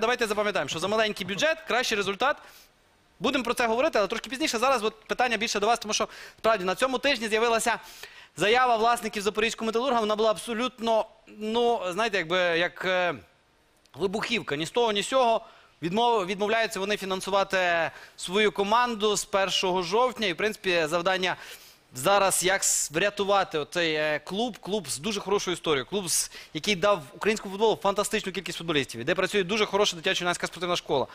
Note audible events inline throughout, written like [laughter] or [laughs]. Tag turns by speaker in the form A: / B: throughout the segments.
A: Давайте запам'ятаємо, що за маленький бюджет кращий результат. Будемо про це говорити, але трошки пізніше. Зараз от питання більше до вас, тому що справді на цьому тижні з'явилася заява власників Запорізького металурга. Вона була абсолютно, ну знаєте, якби як е, вибухівка. Ні з того, ні з сього. Відмов, відмовляються вони фінансувати свою команду з 1 жовтня. І, в принципі, завдання зараз як с- врятувати оцей е, клуб. Клуб з дуже хорошою історією. Клуб, з, який дав українському футболу фантастичну кількість футболістів, і де працює дуже хороша дитячо-юнацька спортивна школа.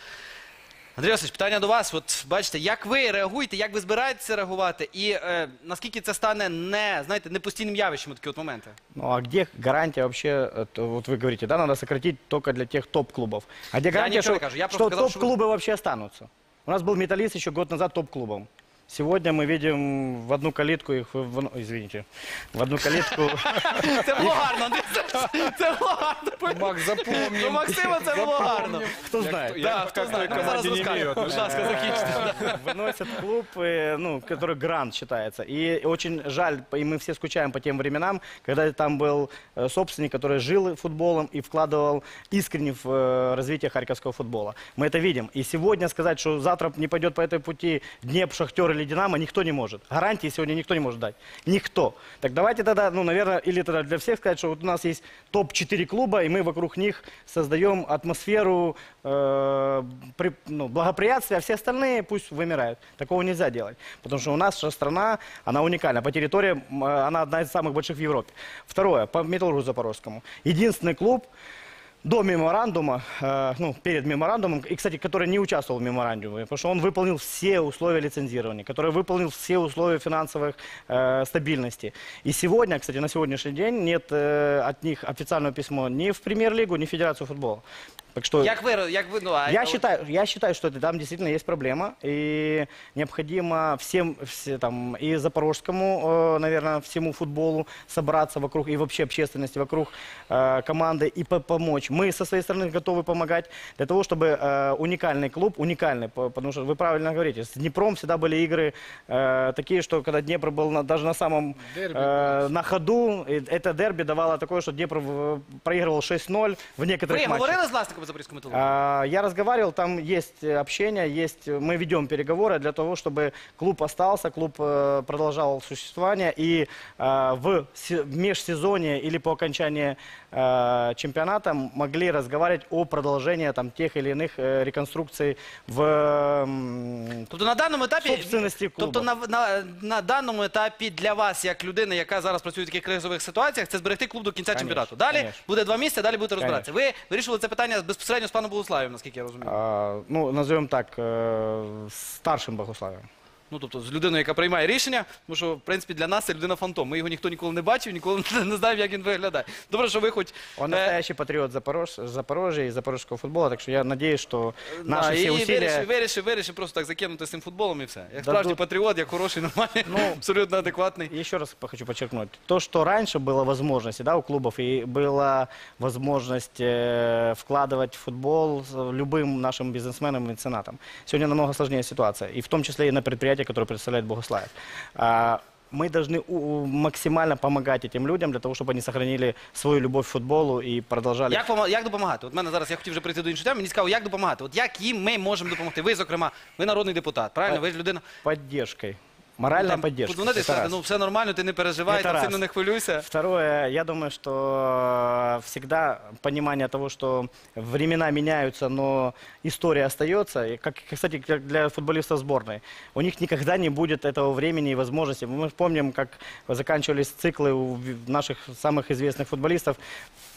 A: Андрій Васильович, питання до вас. От бачите, як ви реагуєте, як ви збираєтеся реагувати, і е, наскільки це стане не, знаєте, не постійним явищем такі от моменти?
B: Ну а где гарантия вообще, э, то вот вы говорите, да, надо сократить только для тех топ-клубов. А где гарантия,
A: ничего не
B: что,
A: кажу, я просто
B: что
A: сказал, что
B: топ-клубы вообще останутся? У нас был металлист еще год назад топ-клубом. Сегодня мы видим в одну калитку их, в, в- извините, в одну калитку.
A: Це було гарно, Це було гарно.
C: Макс, запомним.
A: До Максима це було гарно.
B: Кто знает?
A: Так, хто знає, ми зараз розкажемо. Будь ласка, закінчите.
B: Выносят клуб, э, ну, который грант считается. И очень жаль, и мы все скучаем по тем временам, когда там был э, собственник, который жил футболом и вкладывал искренне в э, развитие харьковского футбола. Мы это видим. И сегодня сказать, что завтра не пойдет по этой пути Днепр, Шахтер или Динамо, никто не может. Гарантии сегодня никто не может дать. Никто. Так давайте тогда, ну, наверное, или тогда для всех сказать, что вот у нас есть топ-4 клуба, и мы вокруг них создаем атмосферу э, при- ну, благоприятствия, а все остальные пусть вымирают. Такого нельзя делать. Потому что у нас страна, она уникальна. По территории э, она одна из самых больших в Европе. Второе, по Металлургу Запорожскому. Единственный клуб, до меморандума, э, ну, перед меморандумом, и, кстати, который не участвовал в меморандуме, потому что он выполнил все условия лицензирования, который выполнил все условия финансовых э, стабильности. И сегодня, кстати, на сегодняшний день нет э, от них официального письма ни в премьер-лигу, ни в Федерацию футбола. Так что
A: Як ви, як ви, ну, а,
B: я считаю, я считаю, что это, там действительно есть проблема, и необходимо всем, все, там, и запорожскому, э, наверное, всему футболу собраться вокруг, и вообще общественности вокруг э, команды и по- помочь. Мы со своей стороны готовы помогать для того, чтобы э, уникальный клуб, уникальный, по- потому что вы правильно говорите, с Днепром всегда были игры э, такие, что когда Днепр был на- даже на самом
C: Дерби
B: э, на ходу, это дерби давало такое, что Днепр в- проигрывал 6-0 в некоторых
A: Ви
B: матчах.
A: говорили з власниками Запорізького металургу?
B: А, Я разговаривал, там есть э, общение, есть, э, мы ведем переговоры для того, чтобы клуб остался, клуб э, продолжал существование и э, в се- в межсезонье или по окончании э, чемпионата могли разговаривать о продолжении там, тех или иных э, реконструкций в м,
A: Тобто на даному етапі,
B: собственності клубу.
A: тобто на, на, на даному етапі для вас, як людини, яка зараз працює в таких кризових ситуаціях, це зберегти клуб до кінця
B: Конечно,
A: чемпіонату. Далі
B: конечно.
A: буде два місяці, далі будете розбиратися. Ви вирішили це питання безпосередньо з паном Богуславом, наскільки я розумію.
B: а, ну, назовем так, старшим Богославием.
A: Ну тобто з людиною, яка приймає рішення, тому що в принципі для нас це людина фантом. Ми його ніхто ніколи не бачив, ніколи [laughs] не знаємо, як він виглядає. Добре, що ви хоч
B: Он
A: е,
B: настоящий патриот Запорож... Запорожья и запорожского футбола, так что я надеюсь, что
A: да,
B: наши
A: і
B: все усилия...
A: вирішив, вирішив, вирішив просто так закинути з цим футболом і все. Як
B: Дадуть-
A: справжній патріот, як хороший, нормальний,
B: Ну, [laughs]
A: абсолютно адекватний.
B: Еще раз по- хочу подчеркнуть. То, что раньше было возможности да, у клубов, и была возможность э, вкладывать в футбол с любым нашим бизнесменам и меценатам. Сегодня намного сложнее ситуация. И в том числе и на предприятии, которое представляет Богославов. А, мы должны у- у- максимально помогать этим людям для того, чтобы они сохранили свою любовь к футболу и продолжали.
A: Як, помо- як допомагати? От мене зараз я хотів вже прийти до іншої теми. Мені цікаво, як допомагати? От як їм ми можемо допомогти? Ви, зокрема, ви народний депутат, правильно? Ви ж людина.
B: Поддержкой. Моральная
A: Там
B: поддержка.
A: І
B: Это
A: сказати, ну все нормально, ти не переживай,
B: Это раз.
A: сильно не хвилюйся.
B: Второе, я думаю, что всегда понимание того, что времена меняются, но история остается. И как, кстати, как для футболистов сборной. У них никогда не будет этого времени и возможности. Мы помним, как заканчивались циклы у наших самых известных футболистов.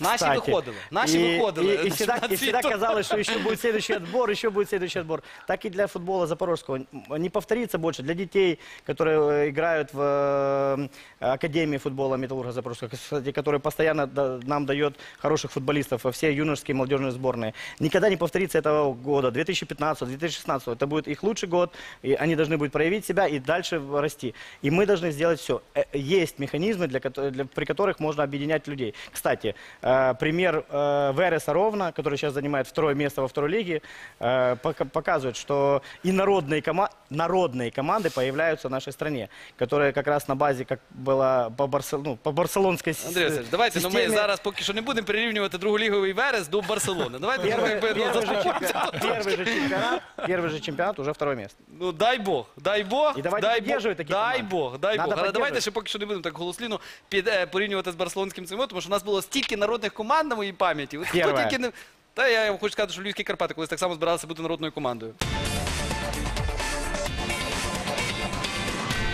A: Наши
B: Кстати.
A: выходили, наши
B: И-
A: выходили
B: И, и
A: на
B: всегда, и всегда казалось, что еще будет следующий отбор, еще будет следующий отбор. Так и для футбола запорожского. Не повторится больше. Для детей, которые э, играют в э, Академии футбола Металлурга Запорожского, кстати, который постоянно нам дает хороших футболистов во все юношеские и молодежные сборные. Никогда не повторится этого года, 2015-2016. Это будет их лучший год, и они должны будут проявить себя и дальше расти. И мы должны сделать все. Есть механизмы, для, для- при которых можно объединять людей. Кстати, э, пример э, Вереса Ровно, который сейчас занимает второе место во второй лиге, э, пока- показывает, что и народные, народные команды появляются на нашей стране, которая как раз на базе, как была по, Барсел... ну, по барселонской с-
A: Андрій Васильович, давайте ну, ми
B: системе.
A: зараз поки що не будемо прирівнювати друголіговий верес до Барселони. Давайте ну,
B: Первый,
A: якби, ну,
B: первый же
A: заспокоїмося.
B: чемпионат, первый же чемпионат, первый же чемпионат, уже второе место.
A: Ну дай Бог, дай Бог,
B: І давайте
A: дай Бог,
B: підтримувати такі
A: дай
B: команди.
A: Бог, дай
B: Надо
A: Бог. Але давайте
B: підтримувати.
A: ще поки що не будемо так голосліно під, е, порівнювати з барселонським цим, тому що у нас було стільки народних команд на моїй пам'яті. От хто
B: Перве.
A: тільки не... Та я вам хочу сказати, що Львівські Карпати колись так само збиралися бути народною командою.